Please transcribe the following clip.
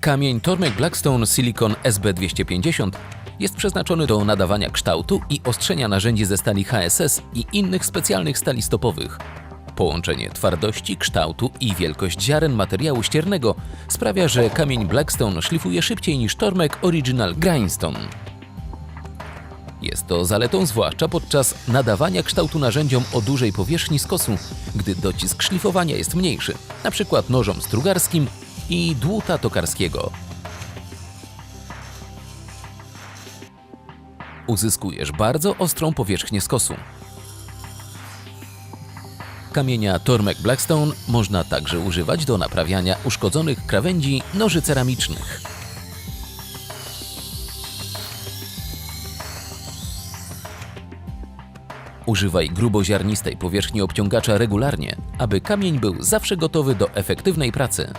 Kamień Tormek Blackstone Silicon SB250 jest przeznaczony do nadawania kształtu i ostrzenia narzędzi ze stali HSS i innych specjalnych stali stopowych. Połączenie twardości, kształtu i wielkość ziaren materiału ściernego sprawia, że kamień Blackstone szlifuje szybciej niż Tormek Original Grindstone. Jest to zaletą zwłaszcza podczas nadawania kształtu narzędziom o dużej powierzchni skosu, gdy docisk szlifowania jest mniejszy, np. nożom strugarskim i dłuta tokarskiego. Uzyskujesz bardzo ostrą powierzchnię skosu. Kamienia Tormek Blackstone można także używać do naprawiania uszkodzonych krawędzi noży ceramicznych. Używaj gruboziarnistej powierzchni obciągacza regularnie, aby kamień był zawsze gotowy do efektywnej pracy.